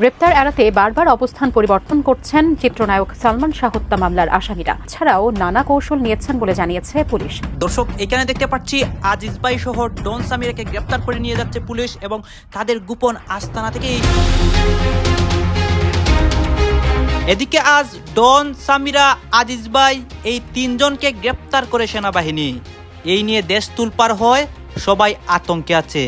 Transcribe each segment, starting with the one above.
গ্রেপ্তার এড়াতে বারবার অবস্থান পরিবর্তন করছেন চিত্রনায়ক সালমান শাহ হত্যা মামলার আসামিরা। ছাড়াও নানা কৌশল নিয়েছেন বলে জানিয়েছে পুলিশ। দর্শক, এখানে দেখতে পাচ্ছি আজিজ ভাই সহ ডন সামিরাকে গ্রেপ্তার করে নিয়ে যাচ্ছে পুলিশ এবং তাদের গোপন আস্তানা থেকে এদিকে আজ ডন সামিরা, আজিজ ভাই এই তিনজনকে গ্রেপ্তার করে সেনাবাহিনী। এই নিয়ে দেশ তুলপার হয় সবাই আতঙ্কে আছে।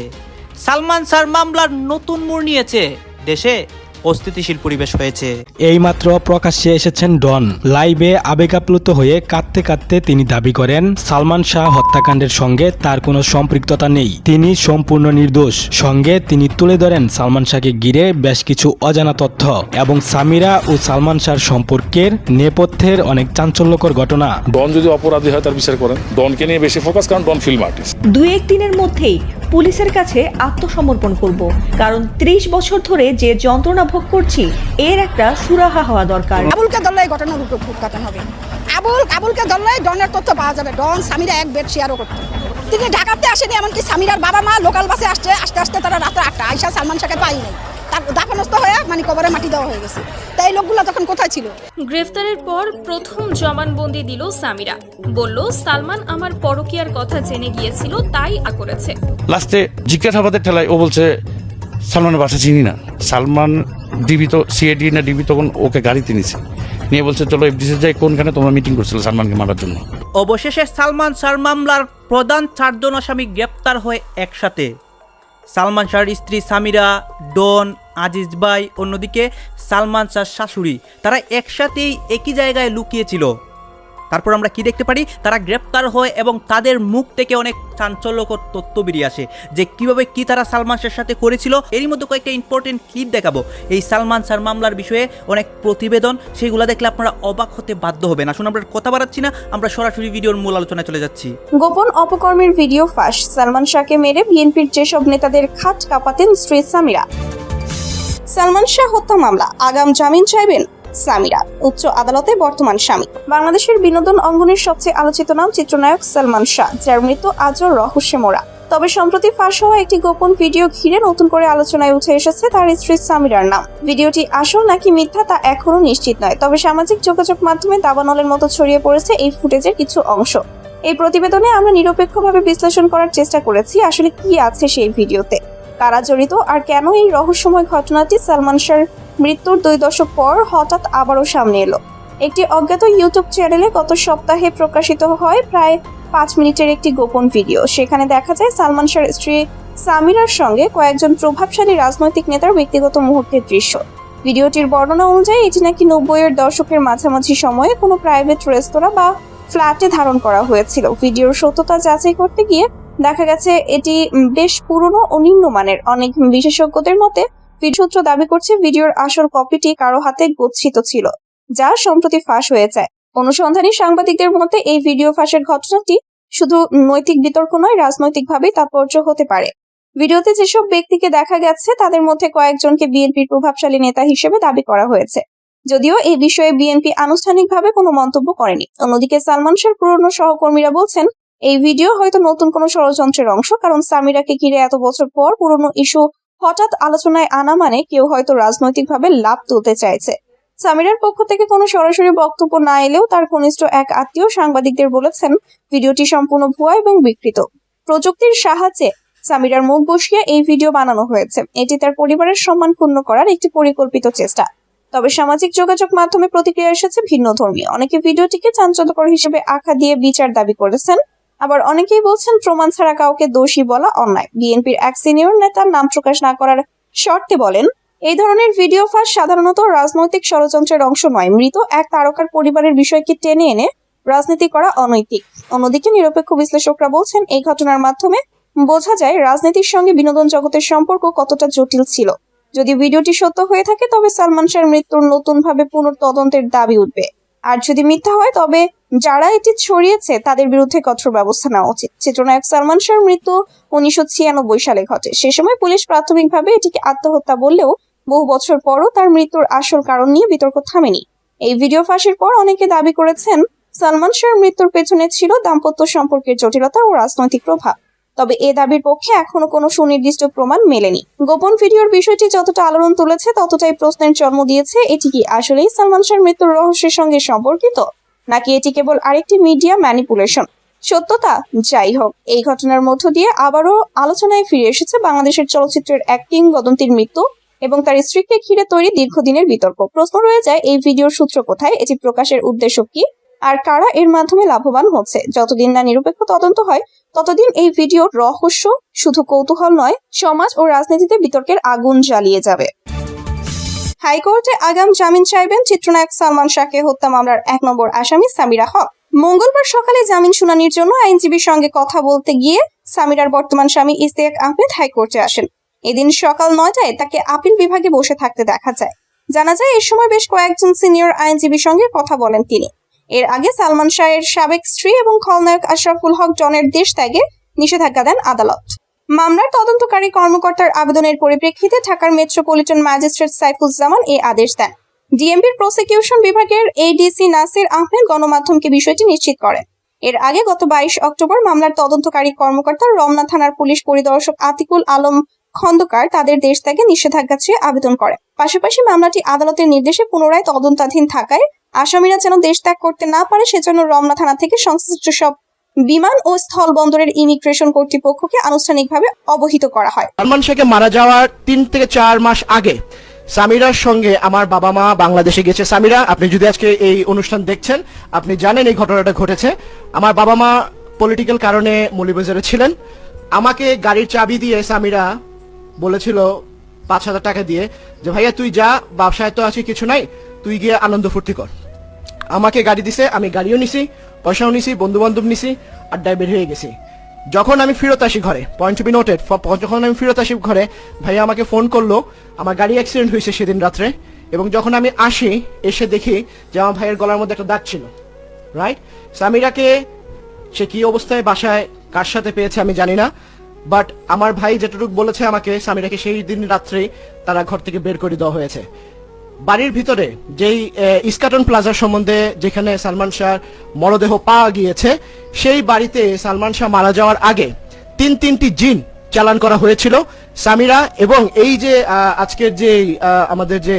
সালমান স্যার মামলার নতুন মোড় নিয়েছে। দেশে অস্থিতিশীল পরিবেশ হয়েছে। এইমাত্র প্রকাশ্যে এসেছেন ডন। লাইভে আবেগাপ্লুত হয়ে কাঁদতে কাঁদতে তিনি দাবি করেন সালমান শাহ হত্যাকাণ্ডের সঙ্গে তার কোনো সম্পৃক্ততা নেই। তিনি সম্পূর্ণ নির্দোষ। সঙ্গে তিনি তুলে ধরেন সালমান শাহকে ঘিরে বেশ কিছু অজানা তথ্য এবং সামিরা ও সালমান শাহর সম্পর্কের নেপথ্যের অনেক চাঞ্চল্যকর ঘটনা। ডন যদি অপরাধী হয় তার বিচার করেন। ডনকে নিয়ে বেশি ফোকাস কারণ ডন ফিল্ম আর্টিস্ট দুই এক দিনের মধ্যেই পুলিশের কাছে আত্মসমর্পণ করব। কারণ ত্রিশ বছর ধরে যে যন্ত্রণা ভোগ করছি, এর একটা সুরাহা হওয়া দরকার। আবুলকে ধরলে এই হবে। আবুল, আবুলকে ধরলে ডনের তথ্য পাওয়া যাবে। ডন স্বামীরা এক বেড শেয়ারও করতো। তিনি ঢাকাতে আসেনি, এমনকি স্বামীরার বাবা মা লোকাল বাসে আসছে, আস্তে আস্তে তারা রাত্রে আটটা। আইসা সালমান শাহকে পাই নাই তার দাফনস্থ হয়ে মানে কবরে মাটি দেওয়া হয়ে গেছে। তাই লোকগুলো তখন কোথায় ছিল? গ্রেফতারের পর প্রথম জবানবন্দি দিল সামিরা। বলল সালমান আমার পরকীয়ার কথা জেনে গিয়েছিল তাই আ করেছে। লাস্টে জিজ্ঞাসাবাদের ঠেলায় ও বলছে সালমানের বাসা চিনি না। সালমান ডিবি তো সিআইডি না ডিবি তখন ওকে গাড়িতে নিছে। নিয়ে বলছে চলো এফডিসি যাই কোনখানে তোমরা মিটিং করছিল সালমানকে মারার জন্য? অবশেষে সালমান শাহর মামলার প্রধান চারজন আসামি গ্রেপ্তার হয়ে একসাথে সালমান শাহর স্ত্রী সামিরা, ডন, আজিজ ভাই, অন্যদিকে সালমান শাহর শাশুড়ি। তারা একসাথেই একই জায়গায় লুকিয়েছিল। তারপর আমরা কি দেখতে পারি? তারা গ্রেপ্তার হয় এবং তাদের মুখ থেকে অনেক চাঞ্চল্যকর তথ্য বেরিয়ে আসে যে কীভাবে কি তারা সালমান শাহের সাথে করেছিল। এরই মধ্যে কয়েকটা ইম্পর্টেন্ট ক্লিপ দেখাবো। এই সালমান শাহ মামলার বিষয়ে অনেক প্রতিবেদন সেইগুলো দেখলে আপনারা অবাক হতে বাধ্য হবেন। আসুন আমরা কথা বাড়াচ্ছি না, আমরা সরাসরি ভিডিওর মূল আলোচনায় চলে যাচ্ছি। গোপন অপকর্মের ভিডিও ফাঁস, সালমান শাহকে মেরে বিএনপির যেসব নেতাদের খাট কাঁপাতেন স্ত্রী সামিরা। সালমান শাহ হত্যা মামলা, আগাম জামিন চাইবেন? সামিরা, উচ্চ আদালতে বর্তমান স্বামী। বাংলাদেশের বিনোদন অঙ্গনের সবচেয়ে আলোচিত নাম চিত্রনায়ক সালমান শাহ, যার মৃত্যু আজও রহস্যে মোড়া। তবে সম্প্রতি ফাঁস হওয়া একটি গোপন ভিডিও ঘিরে নতুন করে আলোচনায় উঠে এসেছে তার স্ত্রী সামিরার নাম। ভিডিওটি আসল নাকি মিথ্যা তা এখনও নিশ্চিত নয়, তবে সামাজিক যোগাযোগ মাধ্যমে দাবানলের মতো ছড়িয়ে পড়েছে এই ফুটেজের কিছু অংশ। এই প্রতিবেদনে আমরা নিরপেক্ষভাবে বিশ্লেষণ করার চেষ্টা করেছি আসলে কি আছে সেই ভিডিওতে, কারা জড়িত আর কেন এই রহস্যময় ঘটনাটি সালমান শাহর মৃত্যুর দুই দশক পর হঠাৎ আবারও সামনে এলো। একটি অজ্ঞাত ইউটিউব চ্যানেলে গত সপ্তাহে প্রকাশিত হয় প্রায় পাঁচ মিনিটের একটি গোপন ভিডিও। সেখানে দেখা যায় সালমান শাহর স্ত্রী সামিরার সঙ্গে কয়েকজন প্রভাবশালী রাজনৈতিক নেতার ব্যক্তিগত মুহূর্তের দৃশ্য। ভিডিওটির বর্ণনা অনুযায়ী এটি নাকি নব্বইয়ের দশকের মাঝামাঝি সময়ে কোনো প্রাইভেট রেস্তোরাঁ বা ফ্ল্যাটে ধারণ করা হয়েছিল। ভিডিওর সত্যতা যাচাই করতে গিয়ে দেখা গেছে এটি বেশ পুরনো ও নিম্নমানের। অনেক বিশেষজ্ঞদের মতে সূত্র দাবি করছে ভিডিওর আসল কপিটি কারও হাতে গচ্ছিত ছিল, যা সম্প্রতি ফাঁস হয়ে যায় অনুসন্ধানী সাংবাদিকদের মতে, এই ভিডিও ফাঁসের ঘটনাটি শুধু নৈতিক বিতর্ক নয়, রাজনৈতিকভাবেই তাৎপর্য হতে পারে। ভিডিওতে যেসব ব্যক্তিকে দেখা গেছে, তাদের মধ্যে কয়েকজনকে বিএনপির প্রভাবশালী নেতা হিসেবে দাবি করা হয়েছে। যদিও এই বিষয়ে বিএনপি আনুষ্ঠানিকভাবে কোনো মন্তব্য করেনি। অন্যদিকে সালমান শাহর পুরনো সহকর্মীরা বলছেন, এই ভিডিও হয়তো নতুন কোনো ষড়যন্ত্রের অংশ, কারণ সামিরাকে ঘিরে এত বছর পর পুরনো ইস্যু হঠাৎ আলোচনায় আনা মানে কেউ হয়তো রাজনৈতিকভাবে লাভ তুলতে চাইছে। সামিরার পক্ষ থেকে কোনো সরাসরি বক্তব্য না এলেও তার ঘনিষ্ঠ এক আত্মীয় সাংবাদিকদের বলেছেন, ভিডিওটি সম্পূর্ণ ভুয়া এবং বিকৃত। প্রযুক্তির সাহায্যে সামিরার মুখ বসিয়ে এই ভিডিও বানানো হয়েছে। এটি তার পরিবারের সম্মান ক্ষুণ্ণ করার একটি পরিকল্পিত চেষ্টা। তবে সামাজিক যোগাযোগ মাধ্যমে প্রতিক্রিয়া এসেছে ভিন্ন ধর্মী। অনেকে ভিডিওটিকে চাঞ্চল্যকর হিসেবে আখ্যা দিয়ে বিচার দাবি করেছেন। আবার অনেকেই বলছেন, প্রমাণ ছাড়া কাউকে দোষী বলা অন্যায়। বিএনপির এক সিনিয়র নেতার নাম প্রকাশ না করার শর্তে বলেন, এই ধরনের ভিডিও ফাঁস সাধারণত রাজনৈতিক ষড়যন্ত্রের অংশ নয়। মৃত এক তারকার পরিবারের বিষয়কে টেনে এনে রাজনীতি করা অনৈতিক। অন্যদিকে নিরপেক্ষ বিশ্লেষকরা বলছেন, এই ঘটনার মাধ্যমে বোঝা যায় রাজনীতির সঙ্গে বিনোদন জগতের সম্পর্ক কতটা জটিল ছিল। যদি ভিডিওটি সত্য হয়ে থাকে, তবে সালমান শাহর মৃত্যুর নতুনভাবে পুনর্তদন্তের দাবি উঠবে। আর যদি মিথ্যা হয়, তবে যারা এটি ছড়িয়েছে, তাদের বিরুদ্ধে কঠোর ব্যবস্থা নেওয়া উচিত। চিত্রনায়ক সালমান শাহর মৃত্যু উনিশশো ছিয়ানব্বই সালে ঘটে। সে সময় পুলিশ প্রাথমিকভাবে এটিকে আত্মহত্যা বললেও বহু বছর পরও তার মৃত্যুর আসল কারণ নিয়ে বিতর্ক থামেনি। এই ভিডিও ফাঁসের পর অনেকে দাবি করেছেন, সালমান শাহর মৃত্যুর পেছনে ছিল দাম্পত্য সম্পর্কের জটিলতা ও রাজনৈতিক প্রভাব। তবে এ দাবির পক্ষে এখনও কোনো সুনির্দিষ্ট প্রমাণ মেলেনি। গোপন ভিডিওর বিষয়টি যতটা আলোড়ন তুলেছে, ততটাই প্রশ্নের জন্ম দিয়েছে এটি কি আসলেই সালমান শাহর মৃত্যুর রহস্যের সঙ্গে সম্পর্কিত? নাকি এটি কেবল আরেকটি মিডিয়া ম্যানিপুলেশন সত্যতা? যাই হোক, এই ঘটনার মধ্য দিয়ে আবারও আলোচনায় ফিরে এসেছে বাংলাদেশের চলচ্চিত্রের এক কিংবদন্তির মৃত্যু এবং তার স্ত্রীকে ঘিরে তৈরি দীর্ঘদিনের বিতর্ক। প্রশ্ন রয়ে যায়, এই ভিডিওর সূত্র কোথায়? এটি প্রকাশের উদ্দেশ্য কি? আর কারা এর মাধ্যমে লাভবান হচ্ছে? যতদিন না নিরপেক্ষ তদন্ত হয়, ততদিন এই ভিডিওর রহস্য শুধু কৌতূহল নয়, সমাজ ও রাজনীতিতে বিতর্কের আগুন জ্বালিয়ে যাবে। হাইকোর্টে আগাম জামিন চাইবেন চিত্রনায়ক সালমান শাহকে হত্যা মামলার এক নম্বর আসামি সামিরা হক। মঙ্গলবার সকালে জামিন শুনানির জন্য আইনজীবীর সঙ্গে কথা বলতে গিয়ে সামিরার বর্তমান স্বামী ইস্তেক আহমেদ হাইকোর্টে আসেন। এদিন সকাল নয়টায় তাকে আপিল বিভাগে বসে থাকতে দেখা যায়। জানা যায়, এ সময় বেশ কয়েকজন সিনিয়র আইনজীবীর সঙ্গে কথা বলেন তিনি। এর আগে সালমান শাহের সাবেক স্ত্রী এবং খলনায়ক আশরাফুল হক জনের দেশ ত্যাগে নিষেধাজ্ঞা দেন আদালত। মামলার তদন্তকারী কর্মকর্তার আবেদনের পরিপ্রেক্ষিতে ঢাকার মেট্রোপলিটন ম্যাজিস্ট্রেট সাইফুজ্জামান এই আদেশ দেন। ডিএমপির প্রসিকিউশন বিভাগের এডিসি নাসির আহমেদ গণমাধ্যমকে বিষয়টি নিশ্চিত করেন। এর আগে গত বাইশ অক্টোবর মামলার তদন্তকারী কর্মকর্তা রমনা থানার পুলিশ পরিদর্শক আতিকুল আলম খন্দকার তাদের দেশ থেকে নিষেধাজ্ঞা চেয়ে আবেদন করে পাশাপাশি মামলাটি আদালতের নির্দেশে পুনরায় তদন্তাধীন থাকায় আসামিরা যেন দেশ ত্যাগ করতে না পারে, সেজন্য রমনা থানা থেকে সংশ্লিষ্ট সব বিমান ও স্থল বন্দরের ইমিগ্রেশন কর্তৃপক্ষকে আনুষ্ঠানিকভাবে অবহিত করা হয়। সালমান শেখে মারা যাওয়ার তিন থেকে চার মাস আগে সামিরার সঙ্গে আমার বাবা মা বাংলাদেশে গেছে সামিরা, আপনি যদি আজকে এই অনুষ্ঠান দেখছেন, আপনি জানেন এই ঘটনাটা ঘটেছে। আমার বাবা মা পলিটিক্যাল কারণে মৌলিবাজারে ছিলেন। আমাকে গাড়ির চাবি দিয়ে সামিরা বলেছিল পাঁচ হাজার টাকা দিয়ে যে, ভাইয়া, তুই যা ব্যবসায় তো আছে, কিছু নাই, তুই গিয়ে আনন্দ ফুর্তি কর। আমাকে গাড়ি দিছে, আমি গাড়িও নিছি, পয়সাও নিছি বন্ধু বান্ধব নিছি, আড্ডায় বের হয়ে গেছি। যখন আমি ফেরত আসি ঘরে পয়েন্ট বি নোটেড যখন আমি ফেরত আসি ঘরে, ভাইয়া আমাকে ফোন করল, আমার গাড়ি অ্যাক্সিডেন্ট হয়েছে সেদিন রাত্রে, এবং যখন আমি আসি, এসে দেখি যে আমার ভাইয়ের গলার মধ্যে একটা দাগ ছিল রাইট সামিরাকে সে কি অবস্থায়, বাসায়, কার সাথে পেয়েছে আমি জানি না বাট আমার ভাই যেটুকু বলেছে আমাকে, সামিরাকে সেই দিন রাত্রেই তারা ঘর থেকে বের করে দেওয়া হয়েছে। বাড়ির ভিতরে যেই ইস্কাটন প্লাজার সম্বন্ধে যেখানে সালমান শাহর মরদেহ পাওয়া গিয়েছে, সেই বাড়িতে সালমান শাহ মারা যাওয়ার আগে তিন তিনটি জিন চালান করা হয়েছিল। সামিরা এবং এই যে আজকের যে আমাদের যে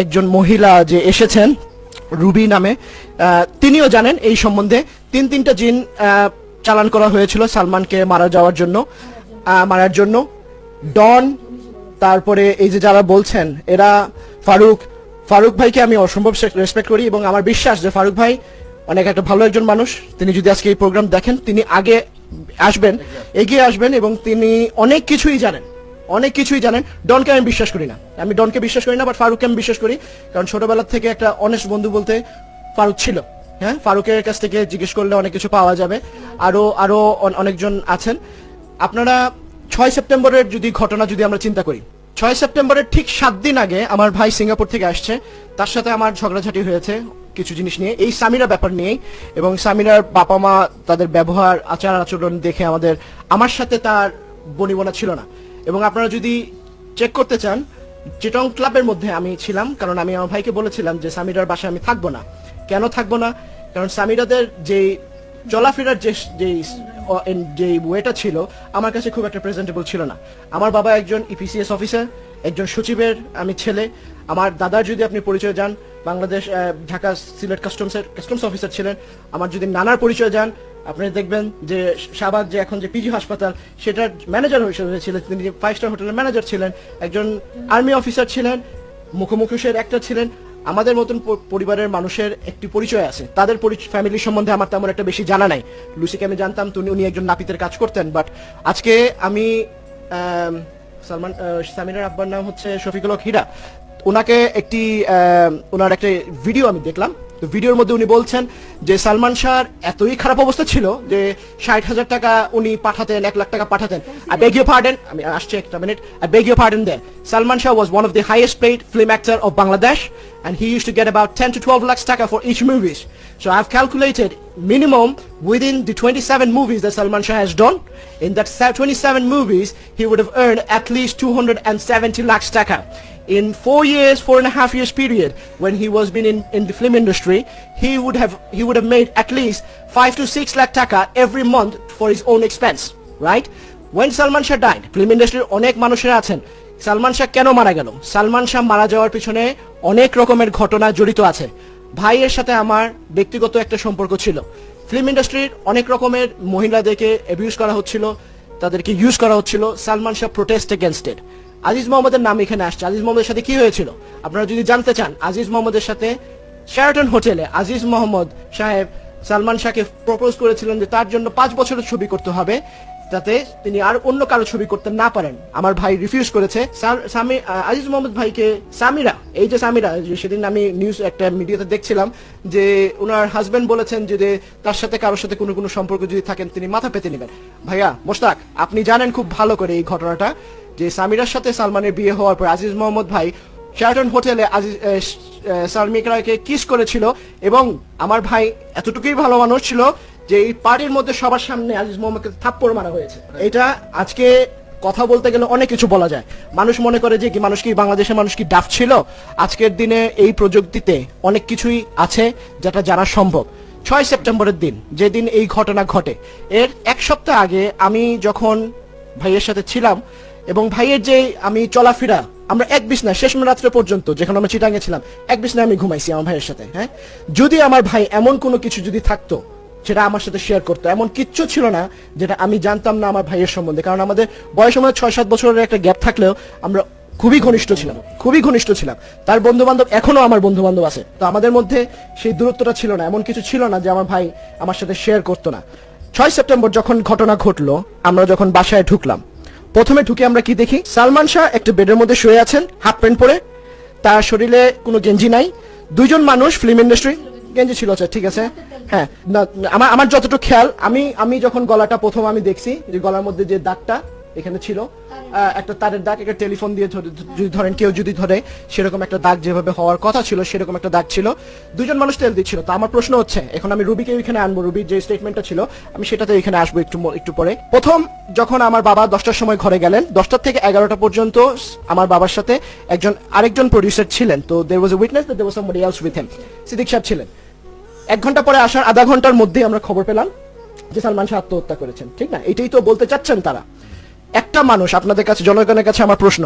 একজন মহিলা যে এসেছেন, রুবি নামে তিনিও জানেন এই সম্বন্ধে তিন তিনটা জিন চালান করা হয়েছিল সালমানকে মারা যাওয়ার জন্য মারার জন্য। ডন, তারপরে এই যে যারা বলছেন, এরা ফারুক ফারুক ভাইকে আমি অসম্ভব রেসপেক্ট করি এবং আমার বিশ্বাস যে ফারুক ভাই অনেক একটা ভালো একজন মানুষ। তিনি যদি আজকে এই প্রোগ্রাম দেখেন, তিনি আগে আসবেন, এগিয়ে আসবেন এবং তিনি অনেক কিছুই জানেন। অনেক কিছুই জানেন। ডনকে আমি বিশ্বাস করি না। আমি ডনকে বিশ্বাস করি না বাট ফারুককে আমি বিশ্বাস করি। কারণ ছোটবেলার থেকে একটা অনেস্ট বন্ধু বলতে ফারুক ছিল। হ্যাঁ? ফারুকের কাছ থেকে জিজ্ঞেস করলে অনেক কিছু পাওয়া যাবে। আরও আরও অন- অনেকজন আছেন। আপনারা ছয় সেপ্টেম্বরের যদি ঘটনা যদি আমরা চিন্তা করি ছয় সেপ্টেম্বরের ঠিক সাত দিন আগে আমার ভাই সিঙ্গাপুর থেকে আসছে। তার সাথে আমার ঝগড়াঝাটি হয়েছে কিছু জিনিস নিয়ে। এই সামিরা ব্যাপার নিয়েই এবং সামিরার বাবা মা তাদের ব্যবহার, আচার আচরণ দেখে আমাদের, আমার সাথে তার বনিবনা ছিল না। এবং আপনারা যদি চেক করতে চান, চিটং ক্লাবের মধ্যে আমি ছিলাম, কারণ আমি আমার ভাইকে বলেছিলাম যে সামিরার বাসায় আমি থাকব না। কেন থাকব না? কারণ সামিরাদের যে চলাফেরার যে যে ওয়েটা ছিল, আমার কাছে খুব একটা প্রেজেন্টেবল ছিল না। আমার বাবা একজন ইপিসিএস অফিসার একজন সচিবের আমি ছেলে। আমার দাদার যদি আপনি পরিচয় যান, বাংলাদেশ ঢাকা সিলেট কাস্টমসের কাস্টমস অফিসার ছিলেন। আমার যদি নানার পরিচয় যান, আপনি দেখবেন যে শাহবাগ যে এখন যে পিজি হাসপাতাল, সেটার ম্যানেজার হিসেবে ছিলেন তিনি ফাইভ স্টার হোটেলের ম্যানেজার ছিলেন। একজন আর্মি অফিসার ছিলেন মুখোমুখের একটা ছিলেন। আমাদের মতন পরিবারের মানুষের একটি পরিচয় আছে। তাদের ফ্যামিলি সম্বন্ধে আমার তেমন একটা বেশি জানা নাই। লুসিকে আমি জানতাম তুমি উনি একজন নাপিতের কাজ করতেন। বাট আজকে আমি সালমান আহ, সামিরার আব্বার নাম হচ্ছে শফিকুল হীরা। ওনাকে একটি ওনার একটা ভিডিও আমি দেখলাম। তো ভিডিওর মধ্যে উনি বলছেন যে সালমান শাহর এতই খারাপ অবস্থা ছিল যে ষাট হাজার টাকা উনি পাঠাতেন এক লাখ টাকা পাঠাতেন। আই বেগ ইউ পার্ডেন আমি আসছি একটা minute I beg you pardon then Salman Shah was one of the highest paid film actor of Bangladesh and he used to get about 10 to 12 lakhs taka for each movies. So I've calculated minimum within the 27 movies that Salman Shah has done, in that se- 27 movies, he would have earned at least 270 lakhs taka. In four years, four and a half years period, when he was been in, in the film industry, he would have he would have made at least five to six lakh taka every month for his own expense. Right when Salman Shah died film ইন্ডাস্ট্রির অনেক মানুষেরা আছেন সালমান শাহ কেন মারা গেল? সালমান শাহ মারা যাওয়ার পিছনে অনেক রকমের ঘটনা জড়িত আছে। ভাইয়ের সাথে আমার ব্যক্তিগত একটা সম্পর্ক ছিল। ফিল্ম ইন্ডাস্ট্রির অনেক রকমের মহিলাদেরকে অ্যাবিউজ করা হচ্ছিল, তাদেরকে ইউজ করা হচ্ছিল। সালমান শাহ প্রোটেস্ট এগেনস্টেড আজিজ মোহাম্মদের নাম এখানে আসছে। আজিজ মোহাম্মদের সাথে কি হয়েছিল? আপনারা যদি জানতে চান, আজিজ মোহাম্মদের সাথে শেরাটন হোটেলে আজিজ মোহাম্মদ সাহেব সালমান শাহকে প্রপোজ করেছিলেন যে তার জন্য পাঁচ বছরের ছবি করতে হবে। যাতে তিনি আর অন্য কারও ছবি করতে না পারেন। আমার ভাই রিফিউজ করেছে। আজিজ মোহাম্মদ ভাইকে সামিরা, এই যে সামিরা সেদিন আমি নিউজ একটা মিডিয়াতে দেখছিলাম যে ওনার হাজবেন্ড বলেছেন যে তার সাথে কারোর সাথে কোনো কোনো সম্পর্ক যদি থাকেন, তিনি মাথা পেতে নেবেন। ভাইয়া, মোশতাক, আপনি জানেন খুব ভালো করে এই ঘটনাটা, যে সামিরার সাথে সালমানের বিয়ে হওয়ার পর আজিজ মোহাম্মদ ভাই শেরাটন হোটেলে আজিজ সালমিকরাকে কিস করেছিল এবং আমার ভাই এতটুকুই ভালো মানুষ ছিল যে এই পার্টির মধ্যে সবার সামনে আজিজ মোহাম্মদকে থাপ্পড় মারা হয়েছে। এটা আজকে কথা বলতে গেলে অনেক কিছু বলা যায়। মানুষ মনে করে যে কি মানুষ কি বাংলাদেশের মানুষ কি ডাফ ছিল? আজকের দিনে এই প্রযুক্তিতে অনেক কিছুই আছে যেটা জানা সম্ভব। ছয় সেপ্টেম্বরের দিন, যেদিন এই ঘটনা ঘটে, এর এক সপ্তাহ আগে আমি যখন ভাইয়ের সাথে ছিলাম এবং ভাইয়ের যে আমি চলাফেরা, আমরা এক বিছনা শেষ রাত্রে পর্যন্ত, যেখানে আমরা চিটাঙ্গে ছিলাম, এক বিছনায় আমি ঘুমাইছি আমার ভাইয়ের সাথে হ্যাঁ? যদি আমার ভাই এমন কোনো কিছু যদি থাকতো সেটা আমার সাথে শেয়ার করতো। এমন কিচ্ছু ছিল না যেটা আমি জানতাম না আমার ভাইয়ের সম্বন্ধে। কারণ আমাদের বয়স সময় ছয়, সাত বছরের একটা গ্যাপ থাকলেও আমরা খুবই ঘনিষ্ঠ ছিলাম, খুবই ঘনিষ্ঠ ছিলাম। তার বন্ধু বান্ধব এখনও আমার বন্ধু বান্ধব আছে। তো আমাদের মধ্যে সেই দূরত্বটা ছিল না, এমন কিছু ছিল না যে আমার ভাই আমার সাথে শেয়ার করতো না। ছয় সেপ্টেম্বর যখন ঘটনা ঘটলো, আমরা যখন বাসায় ঢুকলাম, প্রথমে ঢুকে আমরা কি দেখি? সালমান শাহ একটা বেডের মধ্যে শুয়ে আছেন, হাফ প্যান্ট পরে। তার শরীরে কোনো গেঞ্জি নাই। দুইজন মানুষ ফিল্ম ইন্ডাস্ট্রি গেঞ্জি ছিল আচ্ছা ঠিক আছে। হ্যাঁ আমার যতটুকু খেয়াল, আমি আমি যখন গলাটা প্রথম আমি দেখছি, যে গলার মধ্যে যে দাগটা এখানে ছিল একটা তারের দাগ, একটা টেলিফোন দিয়ে যদি ধরেন, কেউ যদি ধরে, সেরকম একটা দাগ যেভাবে হওয়ার কথা ছিল, সেরকম একটা দাগ ছিল। দুজন মানুষ তেল দিচ্ছিল। তো আমার প্রশ্ন হচ্ছে, এখন আমি রুবিকে এখানে আনব, রুবির যে স্টেটমেন্টটা ছিল, আমি সেটাতে এখানে আসব একটু একটু পরে। প্রথম, যখন আমার বাবা দশটার সময় ঘরে গেলেন, দশটার থেকে এগারোটা পর্যন্ত আমার বাবার সাথে একজন, আরেকজন প্রডিউসার ছিলেন। তো there was a witness that there was somebody else with him Siddique সাহেব ছিলেন। এক ঘণ্টা পরে আসার আধা ঘণ্টার মধ্যেই আমরা খবর পেলাম যে সালমান শাহ আত্মহত্যা করেছেন, ঠিক না? এটাই তো বলতে চাচ্ছেন তারা। একটা মানুষ আপনাদের কাছে, জনগণের কাছে আমার প্রশ্ন।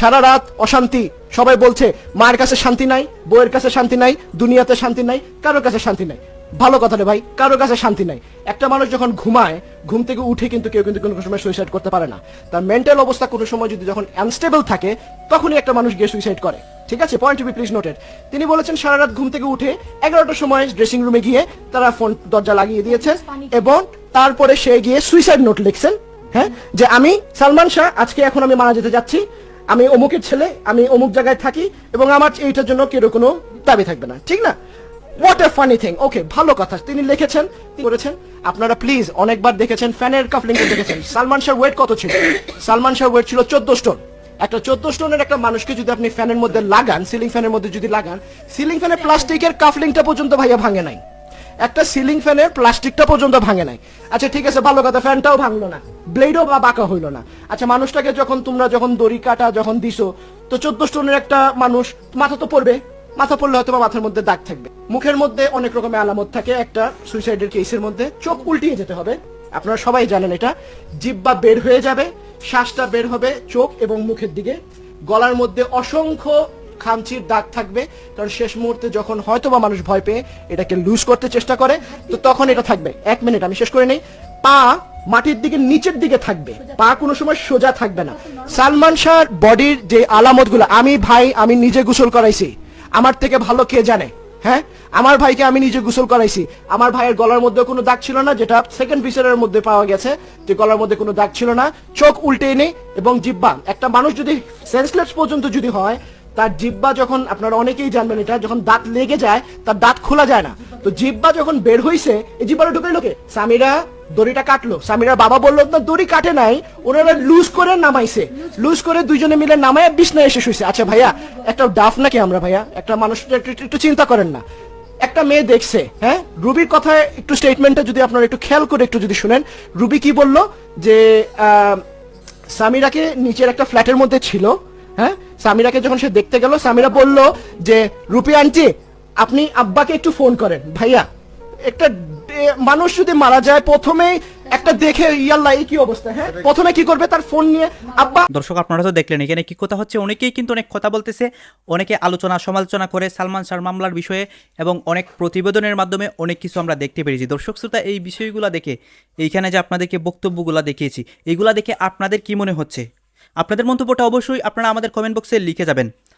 সারা রাত অশান্তি, সবাই বলছে, মায়ের কাছে শান্তি নাই, বউয়ের কাছে শান্তি নাই, দুনিয়াতে শান্তি নাই, কারোর কাছে শান্তি নাই। ভালো কথা রে ভাই কারোর কাছে শান্তি নাই। একটা মানুষ যখন ঘুমায় ঘুম থেকে উঠে কিন্তু কেউ কিন্তু কোনো সময় সুইসাইড করতে পারে না। তার মেন্টাল অবস্থা কোনো সময় যদি যখন আনস্টেবল থাকে তখনই একটা মানুষ গিয়ে সুইসাইড করে। ঠিক আছে? Point to be please noted তিনি বলেছেন সারা রাত ঘুম থেকে উঠে এগারোটার সময় ড্রেসিং রুমে গিয়ে তারা ফোন দরজা লাগিয়ে দিয়েছে এবং তারপরে সে গিয়ে সুইসাইড নোট লিখছেন হ্যাঁ? যে আমি সালমান শাহ আজকে এখন আমি মারা যেতে যাচ্ছি। আমি অমুকের ছেলে আমি অমুক জায়গায় থাকি এবং আমার এইটার জন্য কেউ কোনো দাবি থাকবে না। ঠিক না? What a funny thing okay ভালো কথা। তিনি লিখেছেন করেছেন। আপনারা প্লিজ অনেকবার দেখেছেন, ফ্যানের কাফলিং দেখেছেন। সালমান শাহ ওয়েট কত ছিল? সালমান শাহ ওয়েট ছিল চোদ্দ স্টোন একটা চোদ্দ স্টোনের একটা মানুষকে যদি আপনি ফ্যানের মধ্যে লাগান সিলিং ফ্যানের মধ্যে যদি লাগান সিলিং ফ্যানের প্লাস্টিকের কাফলিংটা পর্যন্ত ভাইয়া ভাঙে নাই। একটা সিলিং ফ্যানের প্লাস্টিকটা পর্যন্ত ভাঙে নাই। আচ্ছা ঠিক আছে, ভালো কথা ফ্যানটাও ভাঙলো না। ব্লেডও বা বাঁকা হইল না। আচ্ছা মানুষটাকে যখন তোমরা যখন দড়ি কাটা যখন দিছো, তো চোদ্দ স্টোনের একটা মানুষ মাথা তো পড়বে। মাথা পড়লে হয়তো মাথার মধ্যে দাগ থাকবে। মুখের মধ্যে অনেক রকমের আলামত থাকে। একটা সুইসাইডের কেসের মধ্যে চোখ উল্টিয়ে যেতে হবে। আপনারা সবাই জানেন এটা। জিব্বা বের হয়ে যাবে, শ্বাসটা বের হবে চোখ এবং মুখের দিকে। গলার মধ্যে অসংখ্য খামচির দাগ থাকবে। কারণ শেষ মুহূর্তে যখন হয়তো বা মানুষ ভয় পেয়ে এটাকে লুজ করতে চেষ্টা করে, তো তখন এটা থাকবে। এক মিনিট, আমি শেষ করে নেই। পা মাটির দিকে নিচের দিকে থাকবে। পা কোনো সময় সোজা থাকবে না। সালমান শাহর বডির যে আলামত আমি ভাই, আমি নিজে গোসল করাইছি। আমার থেকে ভালো কে জানে? হ্যাঁ? আমার ভাইকে আমি নিজে গোসল করাইছি। আমার ভাইয়ের গলার মধ্যে কোনো দাগ ছিল না, যেটা সেকেন্ড ফিচারের মধ্যে পাওয়া গেছে। যে গলার মধ্যে কোনো দাগ ছিল না, চোখ উল্টে নেই এবং জিব্বা। একটা মানুষ যদি সেন্সলেস পর্যন্ত যদি হয়, তার জিব্বা যখন, আপনারা অনেকেই জানবেন এটা, যখন দাঁত লেগে যায়, তার দাঁত খোলা যায় না। তো জিব্বা যখন বের হইছে, এই জিব্বাটা ঢুকে লোকে সামিরা? দড়িটা কাটলো। সামিরার বাবা বলল, না, দড়ি কাটে নাই। ওনারা লুজ করে নামাইছে। লুজ করে দুইজনে মিলে নামায় বিছনায় এসে শুইছে। আচ্ছা ভাইয়া, একটা ডাফ নাকি আমরা ভাইয়া? একটা মানুষ, একটু চিন্তা করেন না। একটা মেয়ে দেখছে হ্যাঁ? রুবির কথায় একটু স্টেটমেন্টটা যদি আপনারা একটু খেয়াল করে একটু যদি শুনেন। রুবি কি বলল? যে সামিরাকে নিচের একটা ফ্ল্যাটের মধ্যে ছিল হ্যাঁ? সামিরাকে যখন সে দেখতে গেল সামিরা বলল যে, রুপি আন্টি, আপনি আব্বাকে একটু ফোন করেন। ভাইয়া, একটা মানুষ যদি মারা যায়, প্রথমেই একটা দেখে ইয়াল্লা এই কি অবস্থা হ্যাঁ? প্রথমে কি করবে? তার ফোন নিয়ে আব্বা দর্শক, আপনারা তো দেখলেন এখানে কি কথা হচ্ছে। অনেকেই কিন্তু অনেক কথা বলতেছে, অনেকে আলোচনা সমালোচনা করে, সালমান শাহ মামলার বিষয়ে এবং অনেক প্রতিবেদনের মাধ্যমে অনেক কিছু আমরা দেখতে পেরেছি। দর্শক, শ্রোতা, এই বিষয়গুলো দেখে, এইখানে যে আপনাদেরকে বক্তব্যগুলো দেখিয়েছি এইগুলা দেখে আপনাদের কি মনে হচ্ছে? আপনাদের মন্তব্যটা অবশ্যই আপনারা আমাদের কমেন্ট বক্সে লিখে যাবেন।